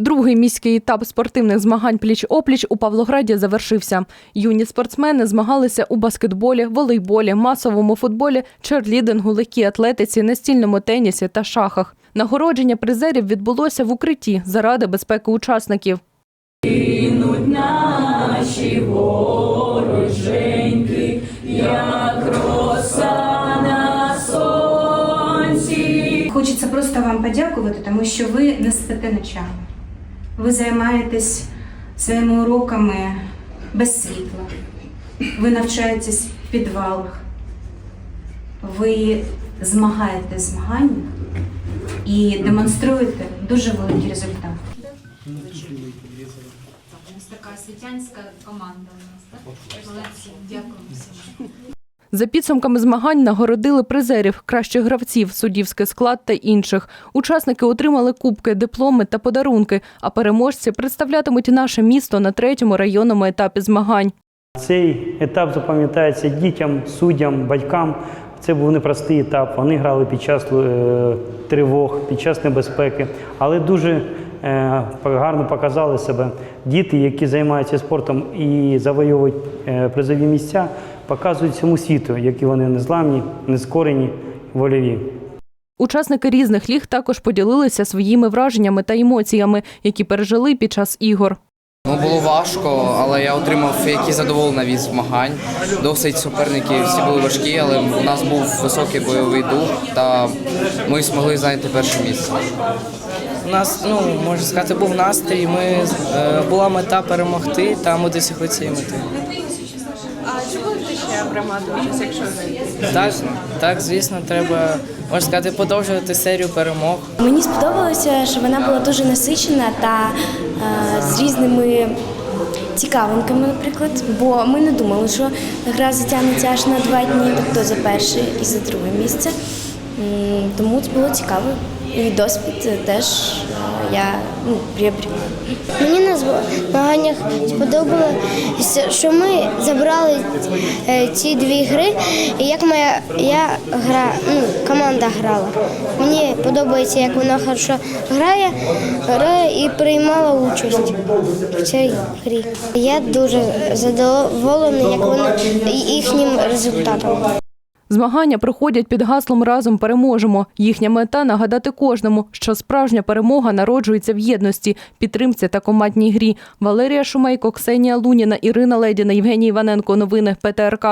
Другий міський етап спортивних змагань пліч-опліч у Павлограді завершився. Юні спортсмени змагалися у баскетболі, волейболі, масовому футболі, черлідингу, легкій атлетиці, настільному тенісі та шахах. Нагородження призерів відбулося в укритті заради безпеки учасників. Хочеться просто вам подякувати, тому що ви не спите ночами. Ви займаєтесь своїми уроками без світла. Ви навчаєтесь в підвалах. Ви змагаєте змагання і демонструєте дуже великий результат. Ось така світянська команда у нас, так? Молодці, дякуємо всім. За підсумками змагань нагородили призерів, кращих гравців, суддівський склад та інших. Учасники отримали кубки, дипломи та подарунки, а переможці представлятимуть наше місто на третьому районному етапі змагань. Цей етап запам'ятається дітям, суддям, батькам. Це був непростий етап. Вони грали під час е, тривог, під час небезпеки, але дуже е, гарно показали себе. Діти, які займаються спортом і завоюють е, призові місця, показують всьому світу, які вони незламні, нескорені, вольові. Учасники різних ліг також поділилися своїми враженнями та емоціями, які пережили під час ігор. Ну, було важко, але я отримав якісь задоволення від змагань. Досить суперники всі були важкі, але у нас був високий бойовий дух, та ми змогли зайняти перше місце. У нас, ну можна сказати, був настрій. Ми е, була мета перемогти, та ми досягли цієї мети. Приймати участь, якщо зайдете? Так, так, звісно, треба можна сказати, продовжувати серію перемог. Мені сподобалося, що вона була дуже насичена та е, з різними цікавинками, наприклад. Бо ми не думали, що гра затягнеться аж на два дні, тобто за перше і за друге місце. Тому це було цікаво. І досвід теж я ну, приобрела. Мені на змаганнях сподобалося, що ми забрали е, ці дві гри, і як моя я гра, ну, команда грала. Мені подобається, як вона хорошо грає, грає і приймала участь в цій грі. Я дуже задоволений, як вони їхнім результатом. Змагання проходять під гаслом Разом переможемо. Їхня мета нагадати кожному, що справжня перемога народжується в єдності, підтримці та командній грі. Валерія Шумейко, Ксенія Луніна, Ірина Ледіна, Євгеній Іваненко. Новини ПТРК.